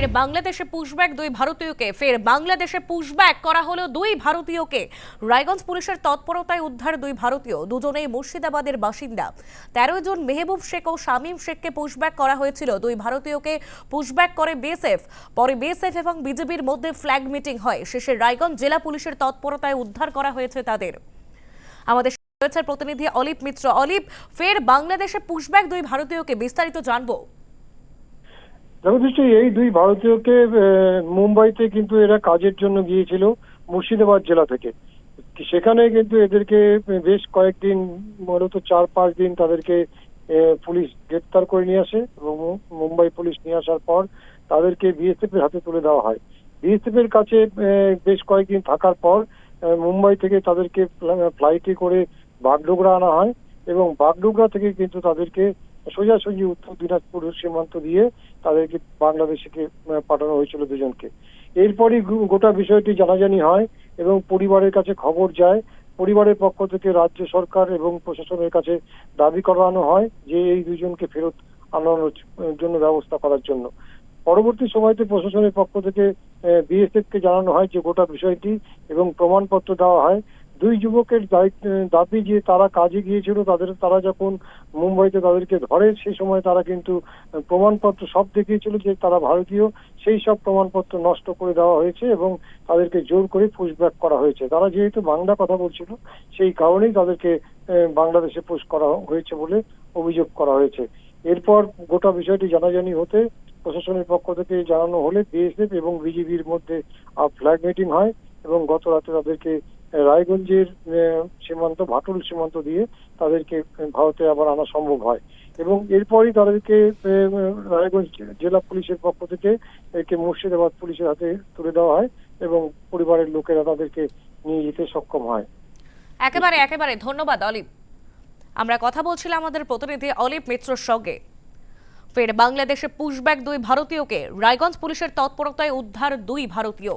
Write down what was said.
ফের বাংলাদেশে পুশব্যাক দুই ভারতীয়কে। ফের বাংলাদেশে পুশব্যাক করা হলো দুই ভারতীয়কে। রায়গঞ্জ পুলিশের তৎপরতায় উদ্ধার দুই ভারতীয়। দুজনেই মুর্শিদাবাদের বাসিন্দা। তেরো জন মেহবুব শেখ ও শামীম শেখকে পুশব্যাক করা হয়েছিল। দুই ভারতীয়কে পুশব্যাক করে বিএসএফ। পরে বিএসএফ এবং বিজেপির মধ্যে ফ্ল্যাগ মিটিং হয়। শেষে রায়গঞ্জ জেলা পুলিশের তৎপরতায় উদ্ধার করা হয়েছে তাদের। আমাদের রয়েছে প্রতিনিধি অলিপ মিত্র। অলিপ, ফের বাংলাদেশে পুশব্যাক দুই ভারতীয়কে। বিস্তারিত জানব। জগদীশ এই দুই ভারতীয়কে মুম্বাইতে কিন্তু এরা কাজের জন্য গিয়েছিল, মুর্শিদাবাদ জেলা থেকে। সেখানে কিন্তু এদেরকে বেশ কয়েকদিন, মূলত চার, পাঁচ দিন তাদেরকে পুলিশ গ্রেপ্তার করে নিয়ে আসে এবং মুম্বাই পুলিশ নিয়ে আসার পর তাদেরকে বিএসএফ এর হাতে তুলে দেওয়া হয়। বিএসএফ এর কাছে বেশ কয়েকদিন থাকার পর মুম্বাই থেকে তাদেরকে ফ্লাইটে করে বাগডোগরা আনা হয় এবং বাগডোগরা থেকে কিন্তু তাদেরকে সোজাসুজি উত্তর দিনাজপুর সীমান্ত দিয়ে তাদেরকে বাংলাদেশে পাঠানো হয়েছিল দুজনকে। এরপরই গোটা বিষয়টি জানাজানি হয় এবং পরিবারের কাছে খবর যায়। পরিবারের পক্ষ থেকে রাজ্য সরকার এবং প্রশাসনের কাছে দাবি করানো হয় যে এই দুজনকে ফেরত আনানোর জন্য ব্যবস্থা করার জন্য। পরবর্তী সময়তে প্রশাসনের পক্ষ থেকে বিএসএফ কে জানানো হয় যে গোটা বিষয়টি এবং প্রমাণপত্র দেওয়া হয়। দুই যুবকের দাবি যে তারা কাজে গিয়েছিল, তাদের, তারা যখন মুম্বাইতে তাদেরকে ধরে, সেই সময় তারা কিন্তু প্রমাণপত্র সব দেখিয়েছিল যে তারা ভারতীয়। সেই সব প্রমাণপত্র নষ্ট করে দেওয়া হয়েছে এবং তাদেরকে জোর করে পুশব্যাক করা হয়েছে। তারা যেহেতু বাংলা কথা বলছিল, সেই কারণেই তাদেরকে বাংলাদেশে পুশ করা হয়েছে বলে অভিযোগ করা হয়েছে। এরপর গোটা বিষয়টি জানাজানি হতে প্রশাসনের পক্ষ থেকে জানানো হলে বিএসএফ এবং বিজিবির মধ্যে ফ্ল্যাগ মিটিং হয় এবং গত রাতে তাদেরকে রায়গঞ্জের সীমান্ত ভাটুল সীমান্ত দিয়ে তাদেরকে ভারতে আবার আনা সম্ভব হয়। এবং এরপরই তাদেরকে রায়গঞ্জ জেলা পুলিশের পক্ষ থেকে একে মুর্শিদাবাদ পুলিশের হাতে তুলে দেওয়া হয় এবং পরিবারের লোকেরা তাদেরকে নিয়ে যেতে সক্ষম হয়। একেবারে একেবারে ধন্যবাদ অলিপ আমরা কথা বলছিলাম আমাদের প্রতিনিধি অলিপ মিত্রর সঙ্গে। ফের বাংলাদেশে পুশব্যাক দুই ভারতীয়কে, রায়গঞ্জ পুলিশের তৎপরতায় উদ্ধার দুই ভারতীয়।